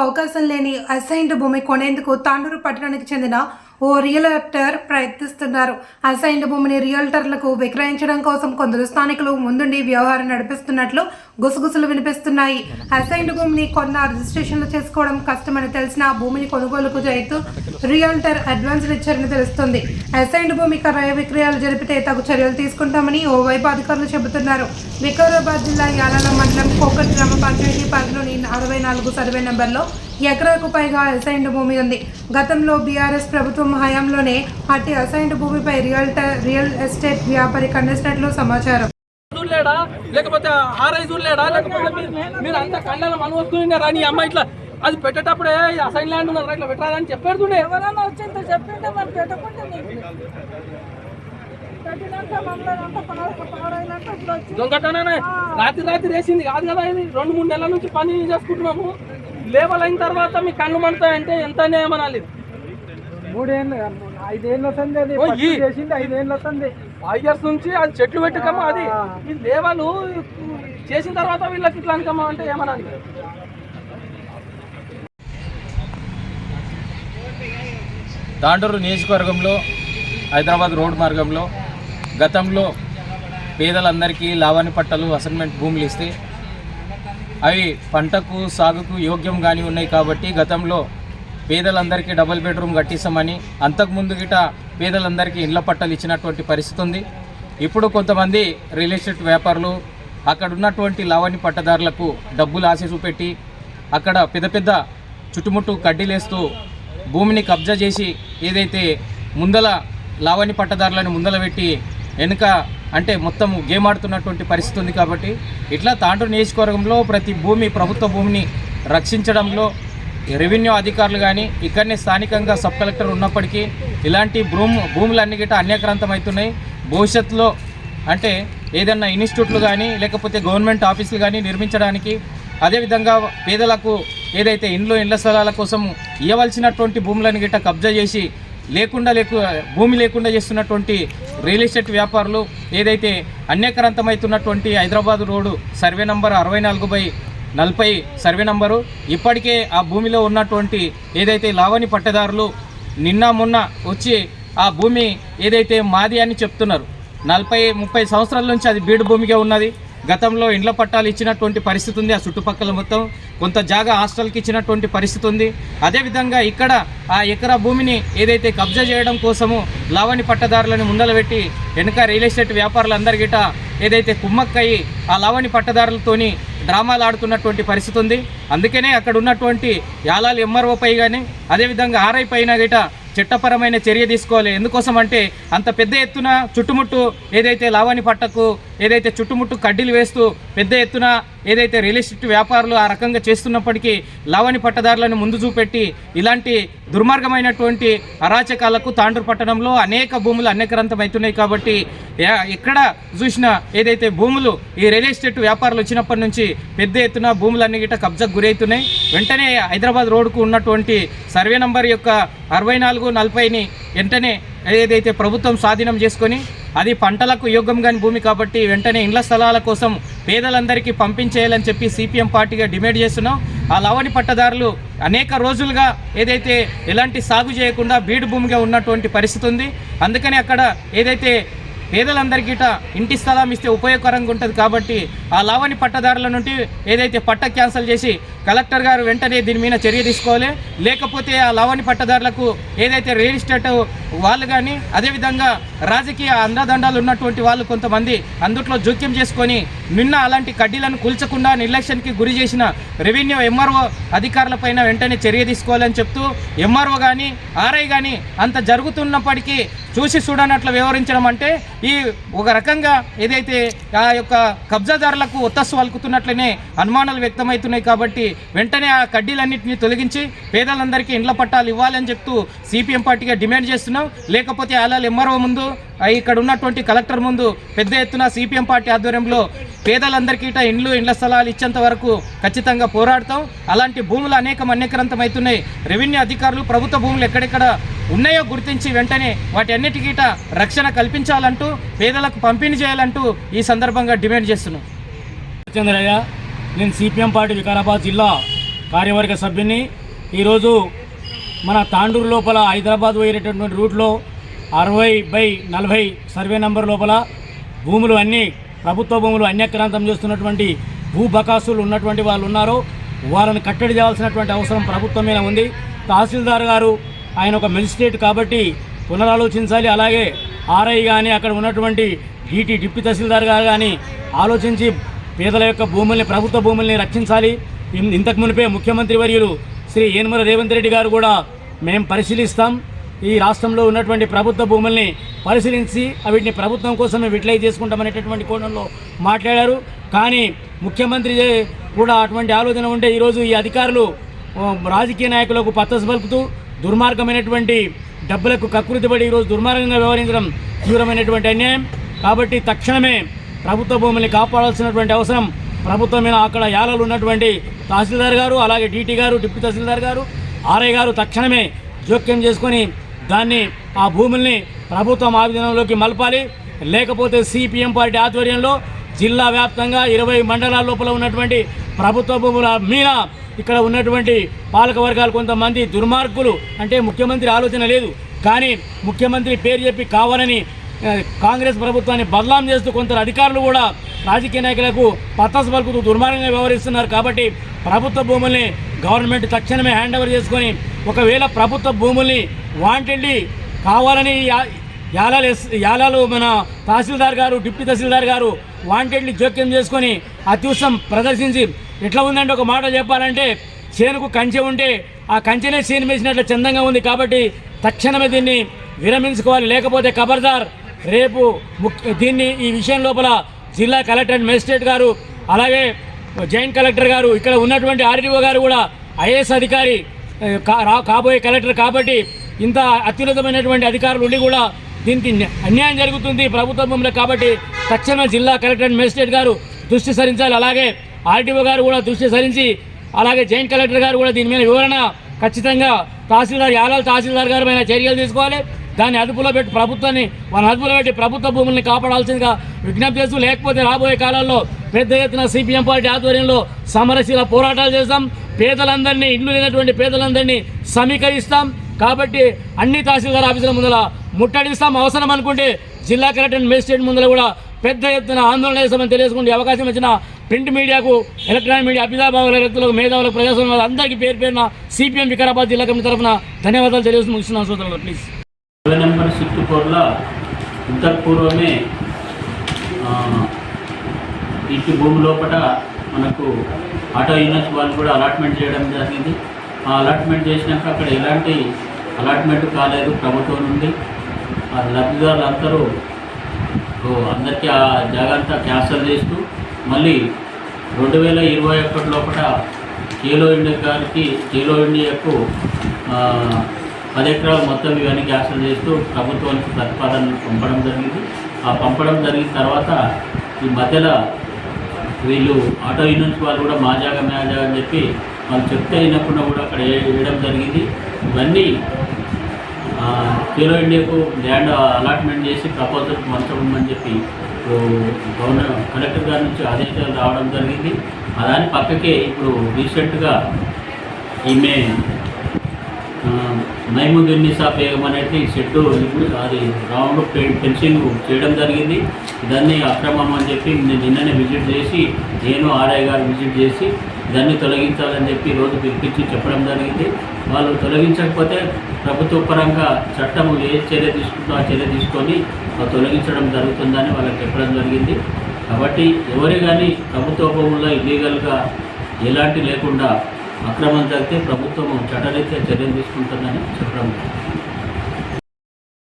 అవకాశం లేని అసైన్డ్ భూమి కొనేందుకు తాండూరు పట్టణానికి చెందిన ఓ రియల్టర్ ప్రయత్నిస్తున్నారు. అసైన్డ్ భూమిని రియల్టర్లకు విక్రయించడం కోసం కొందరు స్థానికులు ముందుండి వ్యవహారం నడిపిస్తున్నట్లు గుసగుసలు వినిపిస్తున్నాయి. అసైన్డ్ భూమిని కొన్న రిజిస్ట్రేషన్లు చేసుకోవడం కష్టమని తెలిసిన భూమిని కొనుగోలుకు చేస్తూ రియల్టర్ అడ్వాన్స్ ఇచ్చారని తెలుస్తుంది. అసైన్డ్ భూమి క్రయ విక్రయాలు జరిపితే తగు చర్యలు తీసుకుంటామని ఓవైపు అధికారులు చెబుతున్నారు. వికారాబాద్ జిల్లా యాలాల మండలం కోకట్ గ్రామ పంచాయతీ పరిధిలోని అరవై నాలుగు సర్వే నెంబర్లో ఎకరాకు పైగా అసైన్డ్ భూమి ఉంది. గతంలో బీఆర్ఎస్ ప్రభుత్వం హయాంలోనే అట్టి అసైన్డ్ భూమిపై రియల్ రియల్ ఎస్టేట్ వ్యాపారి ఖండించినట్లు సమాచారం. చూడలేడా లేకపోతే చూడలేడా లేకపోతే మీరు- అంత అమ్మాయి ఇట్లా. అది పెట్టేటప్పుడే అసైన్ ల్యాండ్ ఉన్నారు ఇట్లా పెట్టరాదని చెప్పాడుతుండే ఎవరైనా వచ్చిందో చెప్పింటే దొంగతననే. రాత్రి రాత్రి వేసింది. కాదు కదా ఇది. రెండు మూడు నెలల నుంచి పని చేసుకుంటున్నాము. లేవల్ అయిన తర్వాత మీ కళ్ళు మంటాయంటే ఎంత అన్యాయం అనాలి? మూడేళ్ళు ఐదేళ్ళు వస్తుంది అది. చేసింది ఐదేళ్ళు వస్తుంది ఫైవ్ ఇయర్స్ నుంచి అది చెట్లు పెట్టుకమ్మా అది. ఈ లేవలు చేసిన తర్వాత వీళ్ళకి ఇట్లా అనుకమ్మా అంటే ఏమనాలి? తాండూరు నియోజకవర్గంలో హైదరాబాద్ రోడ్ మార్గంలో గతంలో పేదలందరికీ లావాణి పట్టలు అసైన్మెంట్ భూములు ఇస్తే అవి పంటకు సాగుకు యోగ్యం కానీ ఉన్నాయి కాబట్టి గతంలో పేదలందరికీ డబుల్ బెడ్రూమ్ కట్టిస్తామని అంతకుముందు గిట పేదలందరికీ ఇళ్ళ పట్టలు ఇచ్చినటువంటి పరిస్థితి ఉంది. ఇప్పుడు కొంతమంది రియల్ ఎస్టేట్ వ్యాపారులు అక్కడ ఉన్నటువంటి లావణి పట్టదారులకు డబ్బులు ఆశ చూపెట్టి అక్కడ పెద్ద పెద్ద చుట్టుముట్టు కడ్డీలేస్తూ భూమిని కబ్జా చేసి ఏదైతే ముందల లావణి పట్టదారులను ముందల పెట్టి వెనుక అంటే మొత్తం గేమ్ ఆడుతున్నటువంటి పరిస్థితి ఉంది కాబట్టి ఇట్లా తాండూరు నియోజకవర్గంలో ప్రతి భూమి ప్రభుత్వ భూమిని రక్షించడంలో రెవెన్యూ అధికారులు కానీ ఇక్కడనే స్థానికంగా సబ్ కలెక్టర్ ఉన్నప్పటికీ ఇలాంటి భూము భూములన్నీ గిట్ట అన్యక్రాంతం అవుతున్నాయి భవిష్యత్తులో అంటే ఏదన్నా ఇన్స్టిట్యూట్లు కానీ లేకపోతే గవర్నమెంట్ ఆఫీసులు కానీ నిర్మించడానికి అదేవిధంగా పేదలకు ఏదైతే ఇండ్లు ఇండ్ల స్థలాల కోసం ఇవ్వవలసినటువంటి భూములను గిట్ట కబ్జా చేసి లేకుండా లేకు భూమి లేకుండా చేస్తున్నటువంటి రియల్ ఎస్టేట్ వ్యాపారులు ఏదైతే అన్యకరంతమవుతున్నటువంటి హైదరాబాద్ రోడ్డు సర్వే నంబర్ అరవై నాలుగు బై నలభై సర్వే నంబరు ఇప్పటికే ఆ భూమిలో ఉన్నటువంటి ఏదైతే లావణి పట్టదారులు నిన్న మొన్న వచ్చి ఆ భూమి ఏదైతే మాది అని చెప్తున్నారు. నలభై ముప్పై సంవత్సరాల నుంచి అది బీడు భూమిగా ఉన్నది. గతంలో ఇండ్ల పట్టాలు ఇచ్చినటువంటి పరిస్థితి ఉంది ఆ చుట్టుపక్కల మొత్తం కొంత జాగా హాస్టల్కి ఇచ్చినటువంటి పరిస్థితి ఉంది. అదేవిధంగా ఇక్కడ ఆ ఎకరా భూమిని ఏదైతే కబ్జా చేయడం కోసము లావణి పట్టదారులను ముందలబెట్టి వెనుక రియల్ ఎస్టేట్ వ్యాపారులందరి గిట ఏదైతే కుమ్మక్కయి ఆ లావణి పట్టదారులతోని డ్రామాలు ఆడుతున్నటువంటి పరిస్థితి ఉంది. అందుకనే అక్కడ ఉన్నటువంటి యాలాలు ఎంఆర్ఓ పై కానీ అదేవిధంగా ఆర్ఐ పైన గిట చట్టపరమైన చర్య తీసుకోవాలి. ఎందుకోసం అంటే అంత పెద్ద ఎత్తున చుట్టుముట్టు ఏదైతే లావాణి పట్టకు ఏదైతే చుట్టుముట్టు కడ్డీలు వేస్తూ పెద్ద ఎత్తున ఏదైతే రియల్ ఎస్టేట్ వ్యాపారులు ఆ రకంగా చేస్తున్నప్పటికీ లావణి పట్టదారులను ముందు చూపెట్టి ఇలాంటి దుర్మార్గమైనటువంటి అరాచకాలకు తాండూరు పట్టణంలో అనేక భూములు అనేకరంతం అవుతున్నాయి కాబట్టి ఎక్కడ చూసినా ఏదైతే భూములు ఈ రియల్ ఎస్టేట్ వ్యాపారులు వచ్చినప్పటి నుంచి పెద్ద ఎత్తున భూములన్నీ గిట కబ్జాకు గురవుతున్నాయి వెంటనే హైదరాబాద్ రోడ్డుకు ఉన్నటువంటి సర్వే నంబర్ యొక్క అరవై నాలుగు నలభైని వెంటనే ఏదైతే ప్రభుత్వం స్వాధీనం చేసుకొని అది పంటలకు యోగ్యం కాని భూమి కాబట్టి వెంటనే ఇండ్ల స్థలాల కోసం పేదలందరికీ పంపించేయాలని చెప్పి సిపిఎం పార్టీగా డిమాండ్ చేస్తున్నాం. ఆ లవణి పట్టదారులు అనేక రోజులుగా ఏదైతే ఎలాంటి సాగు చేయకుండా బీడు భూమిగా ఉన్నటువంటి పరిస్థితి ఉంది. అందుకని అక్కడ ఏదైతే పేదలందరికీ ఇట ఇంటి స్థలం ఇస్తే ఉపయోగకరంగా ఉంటుంది కాబట్టి ఆ లావణి పట్టదారుల నుండి ఏదైతే పట్ట క్యాన్సిల్ చేసి కలెక్టర్ గారు వెంటనే దీని మీద చర్య తీసుకోవాలి. లేకపోతే ఆ లావణి పట్టదారులకు ఏదైతే రియల్ ఎస్టేట్ వాళ్ళు కానీ అదేవిధంగా రాజకీయ అండదండాలు ఉన్నటువంటి వాళ్ళు కొంతమంది అందుట్లో జోక్యం చేసుకొని నిన్న అలాంటి కడ్డీలను కూల్చకుండా నిర్లక్ష్యానికి గురి చేసిన రెవెన్యూ ఎంఆర్ఓ అధికారులపైన వెంటనే చర్య తీసుకోవాలని చెప్తూ ఎంఆర్ఓ కానీ ఆర్ఐ కానీ అంత జరుగుతున్నప్పటికీ చూసి చూడనట్లు వ్యవహరించడం అంటే ఈ ఒక రకంగా ఏదైతే ఆ యొక్క కబ్జాదారులకు ఒత్తస్సు వలుకుతున్నట్లనే అనుమానాలు వ్యక్తమవుతున్నాయి కాబట్టి వెంటనే ఆ కడ్డీలన్నింటినీ తొలగించి పేదలందరికీ ఇండ్ల పట్టాలు ఇవ్వాలని చెప్తూ సిపిఎం పార్టీగా డిమాండ్ చేస్తున్నాం లేకపోతే అలాలు ఎంఆర్ఓ ముందు ఇక్కడ ఉన్నటువంటి కలెక్టర్ ముందు పెద్ద ఎత్తున సిపిఎం పార్టీ ఆధ్వర్యంలో పేదలందరికీ ఇట ఇండ్లు ఇండ్ల స్థలాలు ఇచ్చేంత వరకు ఖచ్చితంగా పోరాడతాం. అలాంటి భూములు అనేకం అన్యక్రాంతం అవుతున్నాయి. రెవెన్యూ అధికారులు ప్రభుత్వ భూములు ఎక్కడెక్కడ ఉన్నాయో గుర్తించి వెంటనే వాటి అన్నిటికీట రక్షణ కల్పించాలంటూ పేదలకు పంపిణీ చేయాలంటూ ఈ సందర్భంగా డిమాండ్ చేస్తున్నాం. చంద్రయ్య నేను సిపిఎం పార్టీ వికారాబాద్ జిల్లా కార్యవర్గ సభ్యుని. ఈరోజు మన తాండూరు లోపల హైదరాబాద్ పోయేటటువంటి రూట్లో అరవై బై నలభై సర్వే నంబర్ లోపల భూములు అన్నీ ప్రభుత్వ భూములు అన్యక్రాంతం చేస్తున్నటువంటి భూ బకాసులు ఉన్నటువంటి వాళ్ళు ఉన్నారు. వాళ్ళని కట్టడి చేయాల్సినటువంటి అవసరం ప్రభుత్వం మీద ఉంది. తహసీల్దార్ గారు ఆయన ఒక మెజిస్ట్రేట్ కాబట్టి పునరాలోచించాలి. అలాగే ఆర్ఐ కానీ అక్కడ ఉన్నటువంటి డీటీ డిప్యూటీ తహసీల్దార్ గారు కానీ ఆలోచించి పేదల యొక్క భూముల్ని ప్రభుత్వ భూముల్ని రక్షించాలి. ఇంతకు మునిపే ముఖ్యమంత్రి వర్యులు శ్రీ ఏనుమల రేవంత్ రెడ్డి గారు కూడా మేము పరిశీలిస్తాం. ఈ రాష్ట్రంలో ఉన్నటువంటి ప్రభుత్వ భూముల్ని పరిశీలించి వీటిని ప్రభుత్వం కోసమే విట్లైజ్ చేసుకుంటామనేటటువంటి కోణంలో మాట్లాడారు. కానీ ముఖ్యమంత్రి కూడా అటువంటి ఆలోచన ఉంటే ఈరోజు ఈ అధికారులు రాజకీయ నాయకులకు పత్తసు పలుకుతూ దుర్మార్గమైనటువంటి డబ్బులకు కకృతిపడి ఈరోజు దుర్మార్గంగా వ్యవహరించడం తీవ్రమైనటువంటి అన్యాయం. కాబట్టి తక్షణమే ప్రభుత్వ భూముల్ని కాపాడాల్సినటువంటి అవసరం ప్రభుత్వం మీద అక్కడ యాలలు ఉన్నటువంటి తహసీల్దార్ గారు అలాగే డీటీ గారు డిప్యూటీ తహసీల్దార్ గారు ఆర్ఐ గారు తక్షణమే జోక్యం చేసుకొని దాన్ని ఆ భూముల్ని ప్రభుత్వం ఆధీనంలోకి మలపాలి. లేకపోతే సిపిఎం పార్టీ ఆధ్వర్యంలో జిల్లా వ్యాప్తంగా ఇరవై మండలాల లోపల ఉన్నటువంటి ప్రభుత్వ భూముల మీద ఇక్కడ ఉన్నటువంటి పాలక వర్గాలు కొంతమంది దుర్మార్గులు. అంటే ముఖ్యమంత్రి ఆలోచన లేదు. కానీ ముఖ్యమంత్రి పేరు చెప్పి కావాలని కాంగ్రెస్ ప్రభుత్వాన్ని బదలాం చేస్తూ కొందరు అధికారులు కూడా రాజకీయ నాయకులకు పత్తాసు పలుకుతూ దుర్మార్గంగా వ్యవహరిస్తున్నారు కాబట్టి ప్రభుత్వ భూముల్ని గవర్నమెంట్ తక్షణమే హ్యాండ్ ఓవర్ చేసుకొని ఒకవేళ ప్రభుత్వ భూముల్ని వాంటెడ్లీ కావాలని యాలాలు ఎస్- యాలాలు మన తహసీల్దార్ గారు డిప్యూటీ తహసీల్దార్ గారు వాంటెడ్లీ జోక్యం చేసుకొని అత్యుత్సం ప్రదర్శించి ఎట్లా ఉందంటే ఒక మాట చెప్పాలంటే చేనుకు కంచె ఉంటే ఆ కంచెనే చేను వేసినట్లు చందంగా ఉంది కాబట్టి తక్షణమే దీన్ని విరమించుకోవాలి. లేకపోతే ఖబర్దార్ రేపు ముఖ్య దీన్ని ఈ విషయం లోపల జిల్లా కలెక్టర్ అండ్ మెజిస్ట్రేట్ గారు అలాగే జాయింట్ కలెక్టర్ గారు ఇక్కడ ఉన్నటువంటి ఆర్డీఓ గారు కూడా ఐఏఎస్ అధికారి కా- రా- కాబోయే కలెక్టర్ కాబట్టి ఇంత అత్యున్నతమైనటువంటి అధికారులు ఉండి కూడా దీనికి అన్యాయం జరుగుతుంది ప్రభుత్వ భూములకు కాబట్టి తక్షణ జిల్లా కలెక్టర్ అండ్ మెజిస్ట్రేట్ గారు దృష్టి సరించాలి. అలాగే ఆర్డీఓ గారు కూడా దృష్టి సరించి అలాగే జాయింట్ కలెక్టర్ గారు కూడా దీని మీద వివరణ ఖచ్చితంగా తహసీల్దార్ యాలాల్ తహసీల్దార్ గారు పైన చర్యలు తీసుకోవాలి. దాన్ని అదుపులో పెట్టి ప్రభుత్వాన్ని మన అదుపులో పెట్టి ప్రభుత్వ భూముల్ని కాపాడాల్సిందిగా విజ్ఞప్తి చేస్తూ లేకపోతే రాబోయే కాలాల్లో పెద్ద ఎత్తున సిపిఎం పార్టీ ఆధ్వర్యంలో సమరశీల పోరాటాలు చేస్తాం. పేదలందరినీ ఇల్లు లేనటువంటి పేదలందరినీ సమీకరిస్తాం. కాబట్టి అన్ని తహసీల్దార్ ఆఫీసుల ముందర ముట్టడిస్తాం. అవసరం అనుకుంటే జిల్లా కలెక్టర్ మేజిస్ట్రేట్ ముందర కూడా పెద్ద ఎత్తున ఆందోళన చేస్తామని తెలియజేసుకుంటే అవకాశం ఇచ్చిన ప్రింట్ మీడియాకు ఎలక్ట్రానిక్ మీడియా అభిదాభావుల రైతులకు మేధావులకు ప్రజాస్వామ్య అందరికీ పేరు పేరున సిపిఎం వికారాబాద్ జిల్లా కమిటీ తరఫున ధన్యవాదాలు తెలియజేసి ముగిస్తున్నాను. సోదరులు ప్లీజ్. ఇరవై నెంబర్ సిట్టుకోర్ల ఇంతకు పూర్వమే ఇటు ఇంటి భూమి లోపల మనకు ఆటో యూనిట్స్ వాళ్ళు కూడా అలాట్మెంట్ చేయడం జరిగింది. ఆ అలాట్మెంట్ చేసినాక అక్కడ ఎలాంటి అలాట్మెంట్ కాలేదు ప్రభుత్వం నుండి. ఆ లబ్ధిదారులు అందరూ అందరికీ ఆ జాగ్రత్త అంతా క్యాన్సల్ చేస్తూ మళ్ళీ రెండు వేల ఇరవై ఒకటి లోపల కేలో ఇండియా గారికి కేలో ఇండియాకు పది ఎకరాలు మొత్తం ఇవన్నీ క్యాన్సల్ చేస్తూ ప్రభుత్వానికి ప్రతిపాదన పంపడం జరిగింది. ఆ పంపడం జరిగిన తర్వాత ఈ మధ్యలో వీళ్ళు ఆటో యూనియన్స్ వాళ్ళు కూడా మా జాగా మా జాగా అని చెప్పి వాళ్ళు చెప్తే అయినప్పుడు కూడా అక్కడ వేయడం జరిగింది. ఇవన్నీ ఆ, ఖేలో ఇండియాకు ల్యాండ్ అలాట్మెంట్ చేసి ప్రపోజల్ పంచమని చెప్పి గవర్నర్ కలెక్టర్ గారి నుంచి ఆదేశాలు రావడం జరిగింది. దాని పక్కకే ఇప్పుడు రీసెంట్గా ఈమె ఆ, నిసా బేగం అనేది షెడ్డు అది రౌండ్ ఫెన్సింగ్ చేయడం జరిగింది. దాన్ని అక్రమం అని చెప్పి నేను నిన్ననే విజిట్ చేసి నేను ఆర్ఐ గారు విజిట్ చేసి దాన్ని తొలగించాలని చెప్పి రోజు పిలిపించి చెప్పడం జరిగింది. వాళ్ళు తొలగించకపోతే ప్రభుత్వ పరంగా చట్టము ఏ చర్య తీసుకుంటూ ఆ చర్య తీసుకొని తొలగించడం జరుగుతుందని వాళ్ళకి చెప్పడం జరిగింది. కాబట్టి ఎవరు కానీ ప్రభుత్వ భూముల్లో ఇల్లీగల్గా ఎలాంటి లేకుండా అక్రమం జరిగితే ప్రభుత్వం చట్టరీత్యా చర్యలు తీసుకుంటుందని చెప్పడం